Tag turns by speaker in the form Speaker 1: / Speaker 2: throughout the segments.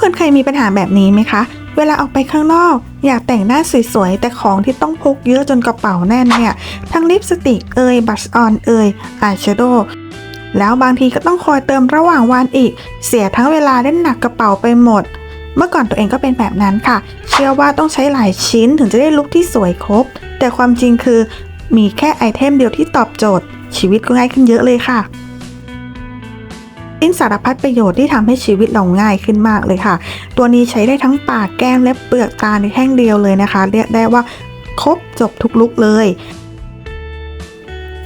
Speaker 1: คนเคยมีปัญหาแบบนี้ไหมคะ เวลาออกไปข้างนอก อยากแต่งหน้าสวยๆ แต่ของที่ต้องพกเยอะจนกระเป๋าแน่นเนี่ย ทั้งลิปสติกเอยบัชออนเอยอายแชโดว์แล้วบางทีก็ต้องคอยเติมระหว่างวันอีก เสียทั้งเวลาเล่นหนักกระเป๋าไปหมด เมื่อก่อนตัวเองก็เป็นแบบนั้นค่ะ เชื่อว่าต้องใช้หลายชิ้นถึงจะได้ลุคที่สวยครบ แต่ความจริงคือมีแค่ไอเทมเดียวที่ตอบโจทย์ ชีวิตก็ง่ายขึ้นเยอะเลยค่ะ อินสารพัดประโยชน์ที่ทำให้ชีวิตเราง่ายขึ้นมากเลยค่ะ ตัวนี้ใช้ได้ทั้งปากแก้มและเปลือกตาในแท่งเดียวเลยนะคะ เรียกได้ว่าครบจบทุกลุกเลย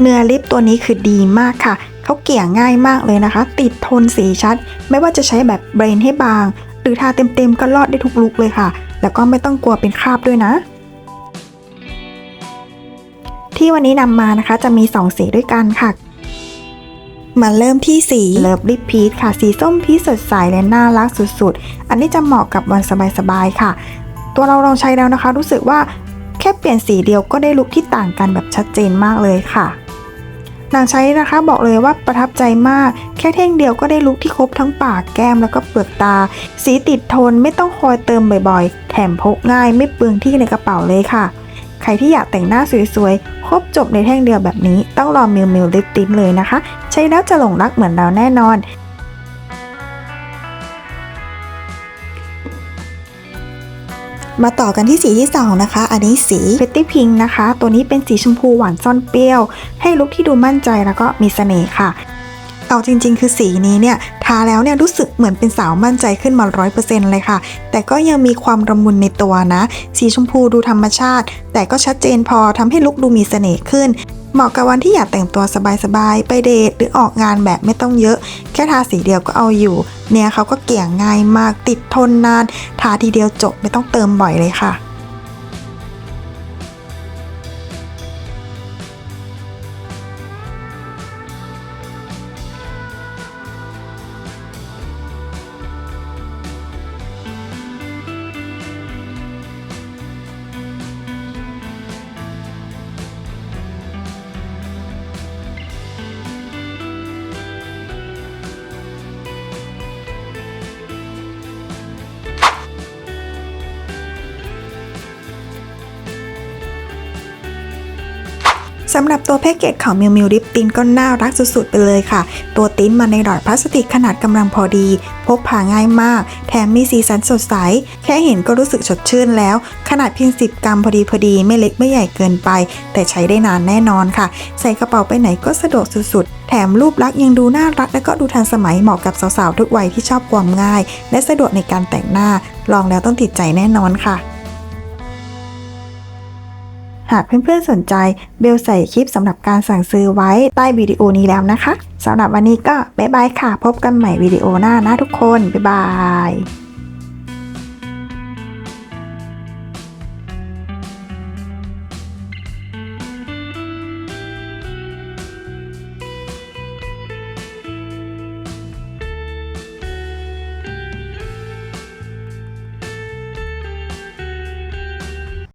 Speaker 1: เนื้อลิปตัวนี้คือดีมากค่ะ เขาเกี่ยง่ายมากเลยนะคะ ติดทนสีชัด ไม่ว่าจะใช้แบบเบรนให้บาง หรือทาเต็มๆก็รอดได้ทุกลุกเลยค่ะ แล้วก็ไม่ต้องกลัวเป็นคราบด้วยนะที่วันนี้นำมานะคะจะมี 2 สีด้วยกันค่ะ มาเริ่มที่สีเลิฟลิปพีชค่ะ สีส้มพีชสดใสและน่ารักสุดๆ อันนี้จะเหมาะกับวันสบายๆค่ะ ตัวเราลองใช้แล้วนะคะ รู้สึกว่าแค่เปลี่ยนสีเดียวก็ได้ลุคที่ต่างกันแบบชัดเจนมากเลยค่ะหลังใช้นะคะบอกเลยว่าประทับใจมาก แค่เท่งเดียวก็ได้ลุคที่ครบทั้งปากแก้มแล้วก็เปลือกตา สีติดทนไม่ต้องคอยเติมบ่อยๆ แถมพกง่ายไม่เปลืองที่ในกระเป๋าเลยค่ะ ใครที่อยากแต่งหน้าสวยๆ ครบจบในแท่งเดียวแบบนี้ ต้องรอมิวมิวลิปติ้นเลยนะคะ ใช้แล้วจะหลงรักเหมือนเราแน่นอนมาต่อกันที่สีที่ 2 นะคะ อันนี้สี Pretty Pink นะคะ ตัวนี้เป็นสีชมพูหวานซ่อนเปรี้ยว ให้ลุคที่ดูมั่นใจแล้วก็มีเสน่ห์ค่ะ เอาจริง ๆ คือสีนี้เนี่ยทาแล้วเนี่ยรู้สึกเหมือนเป็นสาวมั่นใจขึ้นมา 100%เลยค่ะ แต่ก็ยังมีความระมุนในตัวนะ สีชมพูดูธรรมชาติ แต่ก็ชัดเจนพอทำให้ลุคดูมีเสน่ห์ขึ้นเหมาะกับวันที่อยากแต่งตัวสบายๆ ไปเดทหรือออกงานแบบไม่ต้องเยอะ แค่ทาสีเดียวก็เอาอยู่ เนี่ยเขาก็เกี่ยงง่ายมากติดทนนาน ทาทีเดียวจบไม่ต้องเติมบ่อยเลยค่ะ สำหรับตัวแพ็กเกจของมิวมิวดิปตินก็น่ารักสุดๆไปเลยค่ะ ตัวติ้นมาในหลอดพลาสติกขนาดกำลังพอดี พกพาง่ายมาก แถมมีสีสันสดใส แค่เห็นก็รู้สึกสดชื่นแล้ว ขนาดเพียง 10 กรัมพอดีพอดีไม่เล็กไม่ใหญ่เกินไป แต่ใช้ได้นานแน่นอนค่ะ ใส่กระเป๋าไปไหนก็สะดวกสุดๆ แถมรูปลักษณ์ยังดูน่ารักและก็ดูทันสมัยเหมาะกับสาวๆทุกวัยที่ชอบความง่าย และสะดวกในการแต่งหน้า ลองแล้วต้องติดใจแน่นอนค่ะ หากเพื่อนๆสนใจเบลใส่คลิปสำหรับการสั่งซื้อไว้ใต้วิดีโอนี้แล้วนะคะสำหรับวันนี้ก็บ๊ายบายค่ะ พบกันใหม่วิดีโอหน้านะทุกคน บ๊ายบาย